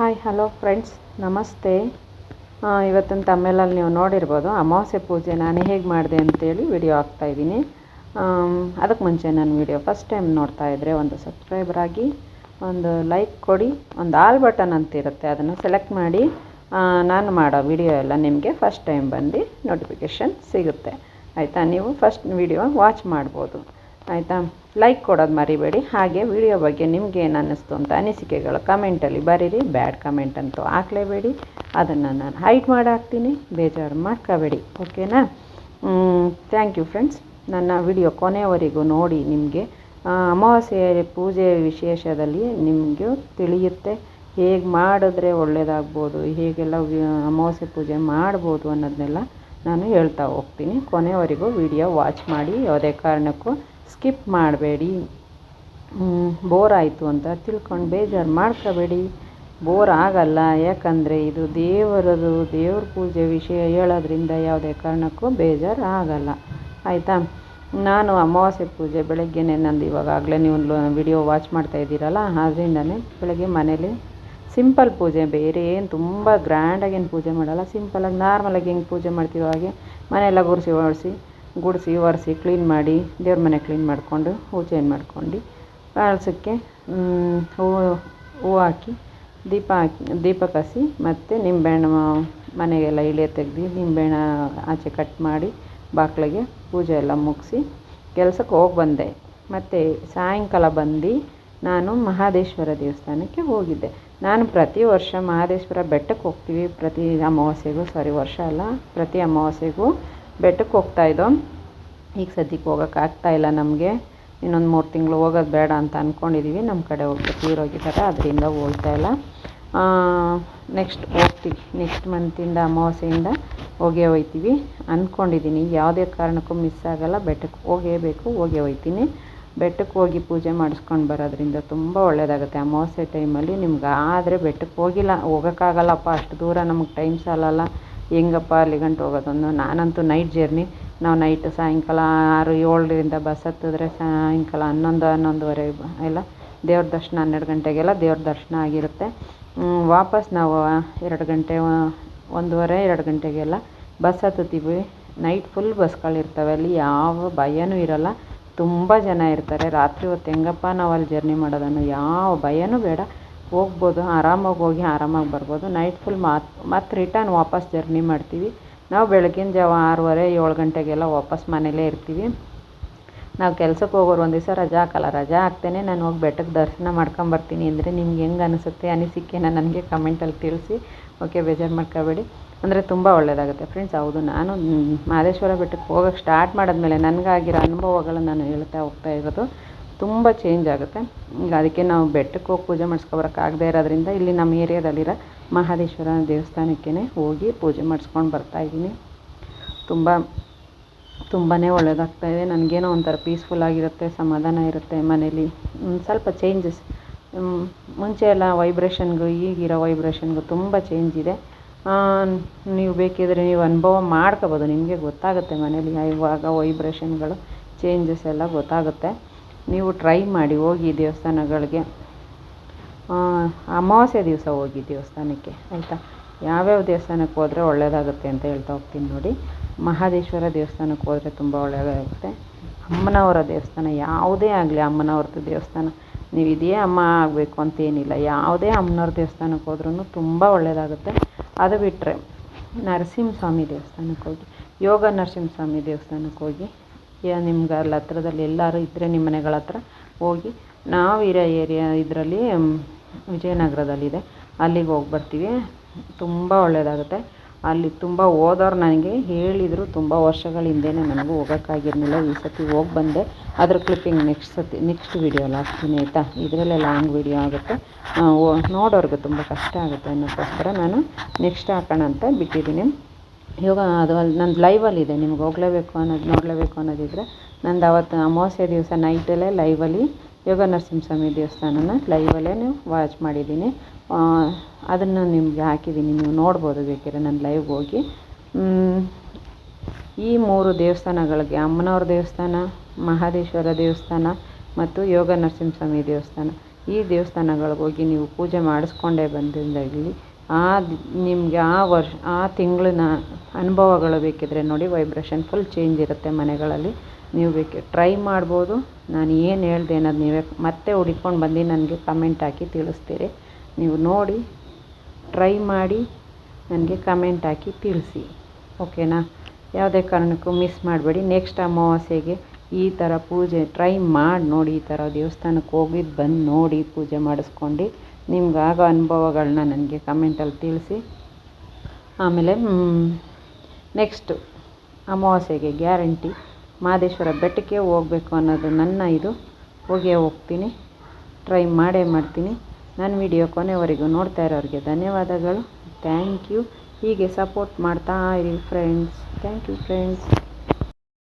Hi hello friends ನಮಸ್ತೆ ಇವತ್ತಿನ ತಮ್ಮೇಲಲ್ಲಿ ನೀವು ನೋಡಿರ್ಬೋದು, ಅಮಾವಾಸ್ಯೆ ಪೂಜೆ ನಾನು ಹೇಗೆ ಮಾಡಿದೆ ಅಂತೇಳಿ ವಿಡಿಯೋ ಹಾಕ್ತಾಯಿದ್ದೀನಿ ಅದಕ್ಕೆ ಮುಂಚೆ ನಾನು ವಿಡಿಯೋ ಫಸ್ಟ್ ಟೈಮ್ ನೋಡ್ತಾ ಇದ್ದರೆ ಒಂದು ಸಬ್ಸ್ಕ್ರೈಬರ್ ಆಗಿ ಒಂದು ಲೈಕ್ ಕೊಡಿ, ಒಂದು ಆಲ್ ಬಟನ್ ಅಂತ ಇರುತ್ತೆ, ಅದನ್ನು ಸೆಲೆಕ್ಟ್ ಮಾಡಿ ನಾನು ಮಾಡೋ ವಿಡಿಯೋ ಎಲ್ಲ ನಿಮಗೆ ಫಸ್ಟ್ ಟೈಮ್ ಬಂದು ನೋಟಿಫಿಕೇಷನ್ ಸಿಗುತ್ತೆ. ಆಯಿತಾ? ನೀವು ಫಸ್ಟ್ ವಿಡಿಯೋ ವಾಚ್ ಮಾಡ್ಬೋದು. ಆಯಿತಾ? ಲೈಕ್ ಕೊಡೋದು ಮರಿಬೇಡಿ. ಹಾಗೆ ವಿಡಿಯೋ ಬಗ್ಗೆ ನಿಮ್ಗೆ ಏನು ಅನ್ನಿಸ್ತು ಅಂತ ಅನಿಸಿಕೆಗಳು ಕಮೆಂಟಲ್ಲಿ ಬರೀರಿ. ಬ್ಯಾಡ್ ಕಮೆಂಟ್ ಅಂತೂ ಹಾಕ್ಲೇಬೇಡಿ. ಅದನ್ನು ನಾನು ಹೈಟ್ ಮಾಡಿ ಹಾಕ್ತೀನಿ ಬೇಜಾರು ಮಾಡ್ಕೋಬೇಡಿ. ಓಕೆನಾ ಥ್ಯಾಂಕ್ ಯು ಫ್ರೆಂಡ್ಸ್ ನನ್ನ ವಿಡಿಯೋ ಕೊನೆಯವರೆಗೂ ನೋಡಿ ನಿಮಗೆ ಅಮಾವಾಸ್ಯೆ ಪೂಜೆ ವಿಶೇಷದಲ್ಲಿ ನಿಮಗೆ ತಿಳಿಯುತ್ತೆ. ಹೇಗೆ ಮಾಡಿದ್ರೆ ಒಳ್ಳೆಯದಾಗ್ಬೋದು ಹೇಗೆಲ್ಲ ಅಮಾವಾಸ್ಯೆ ಪೂಜೆ ಮಾಡ್ಬೋದು ಅನ್ನೋದನ್ನೆಲ್ಲ ನಾನು ಹೇಳ್ತಾ ಹೋಗ್ತೀನಿ. ಕೊನೆಯವರೆಗೂ ವಿಡಿಯೋ ವಾಚ್ ಮಾಡಿ. ಯಾವುದೇ ಕಾರಣಕ್ಕೂ ಸ್ಕಿಪ್ ಮಾಡಬೇಡಿ. ಬೋರ್ ಆಯಿತು ಅಂತ ತಿಳ್ಕೊಂಡು ಬೇಜಾರು ಮಾಡ್ಕೋಬೇಡಿ. ಬೋರ್ ಆಗಲ್ಲ, ಯಾಕಂದರೆ ಇದು ದೇವರದು, ದೇವ್ರ ಪೂಜೆ ವಿಷಯ ಹೇಳೋದ್ರಿಂದ ಯಾವುದೇ ಕಾರಣಕ್ಕೂ ಬೇಜಾರು ಆಗಲ್ಲ. ಆಯಿತಾ? ನಾನು ಅಮಾವಾಸ್ಯೆ ಪೂಜೆ ಬೆಳಗ್ಗೆನೇ ನಂದು ಇವಾಗಾಗಲೇ ನೀವು ವಿಡಿಯೋ ವಾಚ್ ಮಾಡ್ತಾ ಇದ್ದೀರಲ್ಲ ಆದ್ದರಿಂದನೇ ಬೆಳಗ್ಗೆ ಮನೇಲಿ ಸಿಂಪಲ್ ಪೂಜೆ, ಬೇರೆ ಏನು ತುಂಬ ಗ್ರ್ಯಾಂಡಾಗೇನು ಪೂಜೆ ಮಾಡಲ್ಲ. ಸಿಂಪಲಾಗಿ ನಾರ್ಮಲಾಗಿ ಹೆಂಗೆ ಪೂಜೆ ಮಾಡ್ತೀವೋ ಹಾಗೆ ಮನೆಯೆಲ್ಲ ಗುಡಿಸಿ ಒರೆಸಿ ಗುಡಿಸಿ, ಒರೆಸಿ ಕ್ಲೀನ್ ಮಾಡಿ, ದೇವ್ರ ಮನೆ ಕ್ಲೀನ್ ಮಾಡಿಕೊಂಡು ಚೇಂಜ್ ಮಾಡ್ಕೊಂಡು ಕಳಸಕ್ಕೆ ಹೂವು ಹೂವು ಹಾಕಿ, ದೀಪ ಹಾಕಿ, ದೀಪ ಕಸಿ, ಮತ್ತು ನಿಂಬೆಹಣ್ಣು ಮನೆಗೆಲ್ಲ ಇಳೆ ತೆಗ್ದು, ನಿಂಬೆಹಣ್ಣ ಆಚೆ ಕಟ್ ಮಾಡಿ ಬಾಗಿಲಿಗೆ ಪೂಜೆ ಎಲ್ಲ ಮುಗಿಸಿ, ಕೆಲಸಕ್ಕೆ ಹೋಗಿ ಬಂದೆ. ಮತ್ತು ಸಾಯಂಕಾಲ ಬಂದು ನಾನು ಮಹಾದೇಶ್ವರ ದೇವಸ್ಥಾನಕ್ಕೆ ಹೋಗಿದ್ದೆ. ನಾನು ಪ್ರತಿ ವರ್ಷ ಮಹಾದೇಶ್ವರ ಬೆಟ್ಟಕ್ಕೆ ಹೋಗ್ತೀವಿ. ಪ್ರತಿ ಅಮಾವಾಸ್ಯೆಗೂ ಸಾರಿ ವರ್ಷ ಅಲ್ಲ, ಪ್ರತಿ ಅಮಾವಾಸ್ಯೆಗೂ ಬೆಟ್ಟಕ್ಕೆ ಹೋಗ್ತಾಯಿದ್ದೋ ಈಗ ಸದ್ಯಕ್ಕೆ ಹೋಗೋಕ್ಕಾಗ್ತಾ ಇಲ್ಲ ನಮಗೆ. ಇನ್ನೊಂದು ಮೂರು ತಿಂಗಳು ಹೋಗೋದು ಬೇಡ ಅಂತ ಅಂದ್ಕೊಂಡಿದ್ದೀವಿ ನಮ್ಮ ಕಡೆ ಒಬ್ಬರು ತೀರೋಗಿದ್ದಾರೆ ಅದರಿಂದ ಹೋಗ್ತಾ ಇಲ್ಲ. ನೆಕ್ಸ್ಟ್ ಹೋಗ್ತೀವಿ. ನೆಕ್ಸ್ಟ್ ಮಂತಿಂದ ಅಮಾವಾಸ್ಯೆಯಿಂದ ಹೋಗೇ ಹೋಗ್ತೀವಿ ಅಂದ್ಕೊಂಡಿದ್ದೀನಿ ಯಾವುದೇ ಕಾರಣಕ್ಕೂ ಮಿಸ್ ಆಗೋಲ್ಲ. ಬೆಟ್ಟಕ್ಕೆ ಹೋಗೇಬೇಕು ಹೋಗೇ ಹೋಗ್ತೀನಿ ಬೆಟ್ಟಕ್ಕೆ ಹೋಗಿ ಪೂಜೆ ಮಾಡಿಸ್ಕೊಂಡು ಬರೋದ್ರಿಂದ ತುಂಬ ಒಳ್ಳೆಯದಾಗುತ್ತೆ ಅಮಾವಾಸ್ಯೆ ಟೈಮಲ್ಲಿ ನಿಮ್ಗೆ ಆದರೆ ಬೆಟ್ಟಕ್ಕೆ ಹೋಗಿಲ್ಲ. ಹೋಗೋಕ್ಕಾಗಲ್ಲಪ್ಪ. ಅಷ್ಟು ದೂರ ನಮಗೆ ಟೈಮ್ ಸಾಲಲ್ಲ. ಹೆಂಗಪ್ಪ ಅಲ್ಲಿ ಗಂಟು ಹೋಗೋದೊಂದು. ನಾನಂತೂ ನೈಟ್ ಜರ್ನಿ ನಾವು ನೈಟ್ ಸಾಯಂಕಾಲ ಆರು ಏಳರಿಂದ ಬಸ್ ಹತ್ತಿದ್ರೆ ಸಾಯಂಕಾಲ ಹನ್ನೊಂದು, ಹನ್ನೊಂದುವರೆ ಎಲ್ಲ ದೇವ್ರ ದರ್ಶನ ಹನ್ನೆರಡು ಗಂಟೆಗೆಲ್ಲ ದೇವ್ರ ದರ್ಶನ ಆಗಿರುತ್ತೆ. ವಾಪಸ್ ನಾವು ಎರಡು ಗಂಟೆ, ಒಂದೂವರೆ, ಎರಡು ಗಂಟೆಗೆಲ್ಲ ಬಸ್ ಹತ್ತುತ್ತೀವಿ. ನೈಟ್ ಫುಲ್ ಬಸ್ಗಳಿರ್ತವೆ ಅಲ್ಲಿ ಯಾವ ಭಯನೂ ಇರಲ್ಲ. ತುಂಬ ಜನ ಇರ್ತಾರೆ. ರಾತ್ರಿ ಹೊತ್ತು ಹೆಂಗಪ್ಪ ನಾವು ಅಲ್ಲಿ ಜರ್ನಿ ಮಾಡೋದನ್ನು? ಯಾವ ಭಯನೂ ಬೇಡ. ಹೋಗ್ಬೋದು, ಆರಾಮಾಗಿ ಹೋಗಿ ಆರಾಮಾಗಿ ಬರ್ಬೋದು. ನೈಟ್ ಫುಲ್ ಮಾತ್ ಮತ್ತೆ ರಿಟರ್ನ್ ವಾಪಸ್ ಜರ್ನಿ ಮಾಡ್ತೀವಿ. ನಾವು ಬೆಳಗಿನ ಜಾವ ಆರೂವರೆ, ಏಳು ಗಂಟೆಗೆಲ್ಲ ವಾಪಸ್ ಮನೆಯಲ್ಲೇ ಇರ್ತೀವಿ. ನಾವು ಕೆಲ್ಸಕ್ಕೆ ಹೋಗೋರು ಒಂದು ದಿವಸ ರಜಾ ಹಾಕಲ್ಲ, ರಜಾ ಹಾಕ್ತೇನೆ ನಾನು ಹೋಗಿ ಬೆಟ್ಟಕ್ಕೆ ದರ್ಶನ ಮಾಡ್ಕೊಂಬರ್ತೀನಿ ಅಂದರೆ ನಿಮ್ಗೆ ಹೆಂಗೆ ಅನಿಸುತ್ತೆ ಅನಿಸಿಕೆನ ನನಗೆ ಕಮೆಂಟಲ್ಲಿ ತಿಳಿಸಿ. ಓಕೆ ಬೇಜಾರು ಮಾಡ್ಕೋಬೇಡಿ. ಅಂದರೆ ತುಂಬ ಒಳ್ಳೆಯದಾಗುತ್ತೆ ಫ್ರೆಂಡ್ಸ್ ಹೌದು, ನಾನು ಮಹದೇಶ್ವರ ಬೆಟ್ಟಕ್ಕೆ ಹೋಗೋಕ್ಕೆ ಸ್ಟಾರ್ಟ್ ಮಾಡಿದ್ಮೇಲೆ ನನಗಾಗಿರೋ ಅನುಭವಗಳನ್ನು ನಾನು ಹೇಳ್ತಾ ಹೋಗ್ತಾ ಇರೋದು. ತುಂಬ ಚೇಂಜ್ ಆಗುತ್ತೆ. ಅದಕ್ಕೆ ನಾವು ಬೆಟ್ಟಕ್ಕೆ ಹೋಗಿ ಪೂಜೆ ಮಾಡಿಸ್ಕೊಬರೋಕ್ಕಾಗದೇ ಇರೋದ್ರಿಂದ ಇಲ್ಲಿ ನಮ್ಮ ಏರಿಯಾದಲ್ಲಿರೋ ಮಹದೇಶ್ವರ ದೇವಸ್ಥಾನಕ್ಕೇ ಹೋಗಿ ಪೂಜೆ ಮಾಡಿಸ್ಕೊಂಡು ಬರ್ತಾಯಿದ್ದೀನಿ ತುಂಬ ತುಂಬಾ ಒಳ್ಳೆಯದಾಗ್ತಾಯಿದೆ ನನಗೇನೋ ಒಂಥರ ಪೀಸ್ಫುಲ್ ಆಗಿರುತ್ತೆ, ಸಮಾಧಾನ ಇರುತ್ತೆ ಮನೇಲಿ. ಸ್ವಲ್ಪ ಚೇಂಜಸ್ ಮುಂಚೆ ಎಲ್ಲ ವೈಬ್ರೇಷನ್ಗೂ ಈಗಿರೋ ವೈಬ್ರೇಷನ್ಗು ತುಂಬ ಚೇಂಜ್ ಇದೆ. ನೀವು ಬೇಕಿದ್ರೆ ನೀವು ಅನುಭವ ಮಾಡ್ಕೋಬೋದು. ನಿಮಗೆ ಗೊತ್ತಾಗುತ್ತೆ ಮನೇಲಿ ಇವಾಗ ವೈಬ್ರೇಷನ್ಗಳು ಚೇಂಜಸ್ ಎಲ್ಲ ಗೊತ್ತಾಗುತ್ತೆ. ನೀವು ಟ್ರೈ ಮಾಡಿ ಹೋಗಿ ದೇವಸ್ಥಾನಗಳಿಗೆ. ಅಮಾವಾಸ್ಯೆ ದಿವಸ ಹೋಗಿ ದೇವಸ್ಥಾನಕ್ಕೆ, ಆಯಿತಾ? ಯಾವ್ಯಾವ ದೇವಸ್ಥಾನಕ್ಕೆ ಹೋದರೆ ಒಳ್ಳೆಯದಾಗುತ್ತೆ ಅಂತ ಹೇಳ್ತಾ ಹೋಗ್ತೀನಿ ನೋಡಿ. ಮಹಾದೇಶ್ವರ ದೇವಸ್ಥಾನಕ್ಕೆ ಹೋದರೆ ತುಂಬ ಒಳ್ಳೆಯದಾಗುತ್ತೆ ಅಮ್ಮನವರ ದೇವಸ್ಥಾನ, ಯಾವುದೇ ಆಗಲಿ ಅಮ್ಮನವ್ರದ್ದು ದೇವಸ್ಥಾನ. ನೀವು ಇದೇ ಅಮ್ಮ ಆಗಬೇಕು ಅಂತೇನಿಲ್ಲ ಯಾವುದೇ ಅಮ್ಮನವ್ರ ದೇವಸ್ಥಾನಕ್ಕೆ ಹೋದ್ರೂ ತುಂಬ ಒಳ್ಳೆಯದಾಗುತ್ತೆ ಅದು ಬಿಟ್ಟರೆ ನರಸಿಂಹಸ್ವಾಮಿ ದೇವಸ್ಥಾನಕ್ಕೆ ಹೋಗಿ, ಯೋಗ ನರಸಿಂಹಸ್ವಾಮಿ ದೇವಸ್ಥಾನಕ್ಕೆ ಹೋಗಿ ಯಾ ನಿಮ್ಗೆ ಅಲ್ಲಿ ಹತ್ರದಲ್ಲಿ ಎಲ್ಲರೂ ಇದ್ದರೆ ನಿಮ್ಮ ಮನೆಗಳ ಹತ್ರ ಹೋಗಿ. ನಾವು ಇರೋ ಏರಿಯಾ ಇದರಲ್ಲಿ ವಿಜಯನಗರದಲ್ಲಿದೆ. ಅಲ್ಲಿಗೆ ಹೋಗಿ ಬರ್ತೀವಿ ತುಂಬ ಒಳ್ಳೆಯದಾಗುತ್ತೆ ಅಲ್ಲಿ ತುಂಬ ಹೋದವ್ರು ನನಗೆ ಹೇಳಿದರು. ತುಂಬ ವರ್ಷಗಳ ಹಿಂದೆನೇ ನನಗೂ ಹೋಗೋಕ್ಕಾಗಿರಲಿಲ್ಲ. ಈ ಸತಿ ಹೋಗಿ ಬಂದೆ. ಅದ್ರ ಕ್ಲಿಪ್ಪಿಂಗ್ ನೆಕ್ಸ್ಟ್ ಸತಿ ನೆಕ್ಸ್ಟ್ ವೀಡಿಯೋಲ್ಲಿ ಹಾಕ್ತೀನಿ ಆಯಿತಾ? ಇದರಲ್ಲೇ ಲಾಂಗ್ ವೀಡಿಯೋ ಆಗುತ್ತೆ. ನೋಡೋರ್ಗೆ ತುಂಬ ಕಷ್ಟ ಆಗುತ್ತೆ ಅನ್ನೋಕ್ಕೋಸ್ಕರ ನಾನು ನೆಕ್ಸ್ಟ್ ಹಾಕೋಣ ಅಂತ ಬಿಟ್ಟಿದ್ದೀನಿ. ಇವಾಗ ಅದು ಅಲ್ಲಿ ನಂದು ಲೈವಲ್ಲಿದೆ ನಿಮ್ಗೆ ಹೋಗಲೇಬೇಕು ಅನ್ನೋದು, ನೋಡಲೇಬೇಕು ಅನ್ನೋದಿದ್ರೆ ನಂದು ಅವತ್ತು ಅಮಾವಾಸ್ಯೆ ದಿವಸ ನೈಟಲ್ಲೇ ಲೈವಲ್ಲಿ ಯೋಗ ನರಸಿಂಹಸ್ವಾಮಿ ದೇವಸ್ಥಾನನ ಲೈವಲ್ಲೇ ವಾಚ್ ಮಾಡಿದ್ದೀನಿ. ಅದನ್ನು ನಿಮಗೆ ಹಾಕಿದ್ದೀನಿ. ನೀವು ನೋಡ್ಬೋದು ಬೇಕಿದ್ರೆ ನನ್ನ ಲೈವ್ಗೆ ಹೋಗಿ. ಈ ಮೂರು ದೇವಸ್ಥಾನಗಳಿಗೆ ಅಮ್ಮನವ್ರ ದೇವಸ್ಥಾನ, ಮಹಾದೇಶ್ವರ ದೇವಸ್ಥಾನ ಮತ್ತು ಯೋಗ ನರಸಿಂಹಸ್ವಾಮಿ ದೇವಸ್ಥಾನ. ಈ ದೇವಸ್ಥಾನಗಳಿಗೆ ಹೋಗಿ ನೀವು ಪೂಜೆ ಮಾಡಿಸ್ಕೊಂಡೇ ಬಂದಿದ್ದಾಗಲಿ ಆ ನಿಮಗೆ ಆ ವರ್ಷ, ಆ ತಿಂಗಳಿನ ಅನುಭವಗಳು ಬೇಕಿದ್ದರೆ ನೋಡಿ ವೈಬ್ರೇಷನ್ ಫುಲ್ ಚೇಂಜ್ ಇರುತ್ತೆ ಮನೆಗಳಲ್ಲಿ. ನೀವು ಬೇಕು ಟ್ರೈ ಮಾಡ್ಬೋದು. ನಾನು ಏನು ಹೇಳ್ದೆ ಅನ್ನೋದು ನೀವೇ ಮತ್ತೆ ಹುಡ್ಕೊಂಡು ಬಂದು ನನಗೆ ಕಮೆಂಟ್ ಹಾಕಿ ತಿಳಿಸ್ತೀರಿ. ನೀವು ನೋಡಿ ಟ್ರೈ ಮಾಡಿ ನನಗೆ ಕಮೆಂಟ್ ಹಾಕಿ ತಿಳಿಸಿ. ಓಕೆನಾ? ಯಾವುದೇ ಕಾರಣಕ್ಕೂ ಮಿಸ್ ಮಾಡಬೇಡಿ. ನೆಕ್ಸ್ಟ್ ಅಮಾವಾಸ್ಯೆಗೆ ಈ ಥರ ಪೂಜೆ ಟ್ರೈ ಮಾಡಿ ನೋಡಿ ಈ ಥರ ದೇವಸ್ಥಾನಕ್ಕೆ ಹೋಗಿದ್ದು ಬಂದು ನೋಡಿ ಪೂಜೆ ಮಾಡಿಸ್ಕೊಂಡು. ನಿಮ್ಗೆ ಆಗೋ ಅನುಭವಗಳನ್ನ ನನಗೆ ಕಮೆಂಟಲ್ಲಿ ತಿಳಿಸಿ. ಆಮೇಲೆ ನೆಕ್ಸ್ಟು ಅಮಾವಾಸ್ಯೆಗೆ ಗ್ಯಾರಂಟಿ. ಮಹದೇಶ್ವರ ಬೆಟ್ಟಕ್ಕೆ ಹೋಗಬೇಕು ಅನ್ನೋದು ನನ್ನ ಇದು. ಹೋಗೇ ಹೋಗ್ತೀನಿ. ಟ್ರೈ ಮಾಡೇ ಮಾಡ್ತೀನಿ. ನನ್ನ ವಿಡಿಯೋ ಕೊನೆವರೆಗೂ ನೋಡ್ತಾ ಇರೋರಿಗೆ ಧನ್ಯವಾದಗಳು. ಥ್ಯಾಂಕ್ ಯು ಹೀಗೆ ಸಪೋರ್ಟ್ ಮಾಡ್ತಾ ಇರಿ ಫ್ರೆಂಡ್ಸ್ ಥ್ಯಾಂಕ್ ಯು ಫ್ರೆಂಡ್ಸ್